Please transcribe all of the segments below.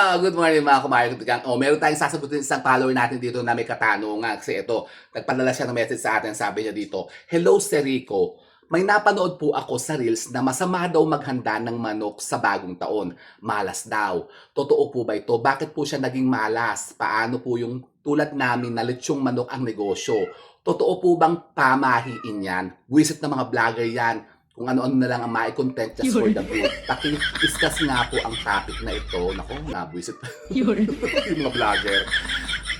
Good morning mga kumain kutigang. Oh, meron tayong sasagutin isang follower natin dito na may katanungan. Kasi ito, nagpadala siya ng message sa atin. Sabi niya dito, Hello, Serico. May napanood po ako sa Reels na masama daw maghanda ng manok sa bagong taon. Malas daw. Totoo po ba ito? Bakit po siya naging malas? Paano po yung tulad namin na lechong manok ang negosyo? Totoo po bang pamahiin yan? Wisit ng mga vlogger yan kung ano-ano na lang ang mai-content just for the good. Paki-discuss nga po ang topic na ito. Nako, nabwisit Yun. yung mga vlogger.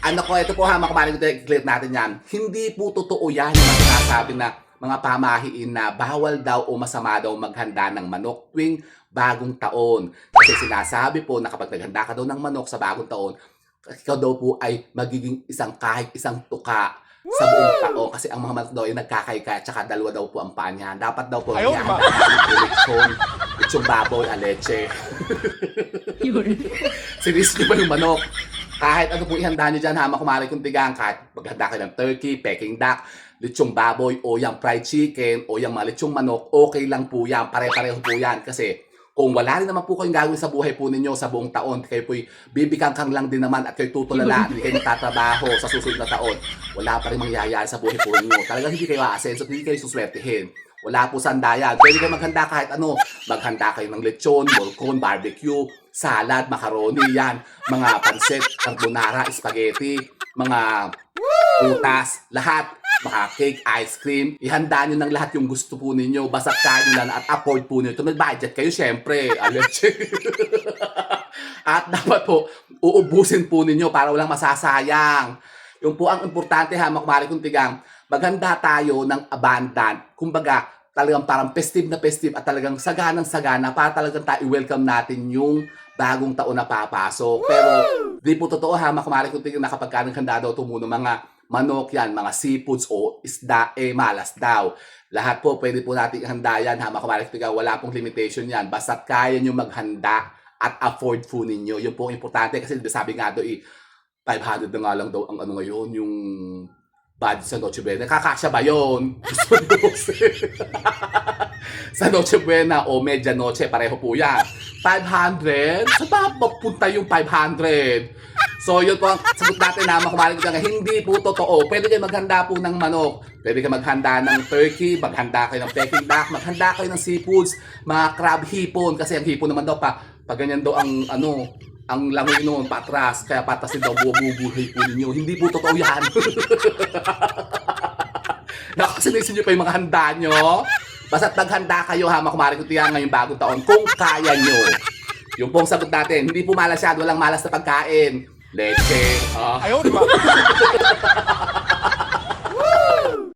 Ano ko, ito po ha, mga kumarin ko, clear natin yan. Hindi po totoo yan yung sinasabi na mga pamahiin na bawal daw o masama daw maghanda ng manok tuwing bagong taon. Kasi sinasabi po na kapag naghanda ka daw ng manok sa bagong taon, ikaw daw po ay magiging isang kahit isang tuka sa buong taon kasi ang mga manok daw ay nagkakaika at saka dalawa daw po ang paa niya. Dapat daw po Ayaw, namin po lechon, lechon baboy, a leche. Niyo ba yung manok? Kahit ano po ihanda niyo dyan, hama kumari kong tigang, kahit maghanda kayo ng turkey, peking duck, lechong baboy, o yung fried chicken, o yung mga lechong manok, okay lang po yan. Pare-pareho po yan. Kasi kung wala rin naman po kayong gagawin sa buhay po ninyo sa buong taon, kayo po'y bibigangkang lang din naman at kayo tutulala, hindi kayo nagtatrabaho sa susunod na taon, wala pa rin mangyayari sa buhay po ninyo. Talagang hindi kayo aasenso, hindi kayo suswertihin. Wala po sandayan. Pwede kayo maghanda kahit ano. Maghanda kayo ng lechon, bolcon, barbecue, salad, macaroni, yan. Mga pansit, carbonara, spaghetti, mga putas, lahat. Mga cake, ice cream. Ihanda nyo ng lahat yung gusto po ninyo. Basta kaya nyo lang at afford po nyo. May budget kayo, syempre. At dapat po, uubusin po ninyo para walang masasayang. Yung po ang importante ha, makumari kong tigang, maghanda tayo ng abundant. Kumbaga, talagang parang festive na festive at talagang saganang sagana para talagang tayo welcome natin yung bagong taon na papasok. Pero di po totoo ha, makumari kong tigang na kapag ka naghanda daw tumuno mga manok yan, mga seafoods o isda, eh malas daw. Lahat po, pwede po natin ihanda yan ha, makumari kong tigang, wala pong limitation yan. Basta kaya nyo maghanda at afford po ninyo. Yun po importante kasi sabi nga doon, eh, 500 na nga lang daw ang ano ngayon, yung budget sa Noche Buena. Kakasya ba yun? Sa Noche Buena o Media Noche, pareho po yan. 500? Saan ba mapunta yung 500? So yun po ang sagot natin na makumarin ko nga, hindi po totoo. Pwede kayo maghanda po ng manok. Pwede kayo maghanda ng turkey, maghanda kayo ng peking duck, maghanda kayo ng seafoods, mga crab hipon. Kasi ang hipon naman daw pa, pag ganyan daw ang ano, ang langoy noon patras, kaya patasin daw bububuhay po ninyo. Hindi po totoo yan. Nakasinisin nyo pa yung mga handa nyo. Basta't naghanda kayo ha, makumari ko tiyan ngayong bagong taon kung kaya nyo. Yung pong sagot natin, hindi po malas yan, walang malas na pagkain. Leche, ah, Ayaw, di ba?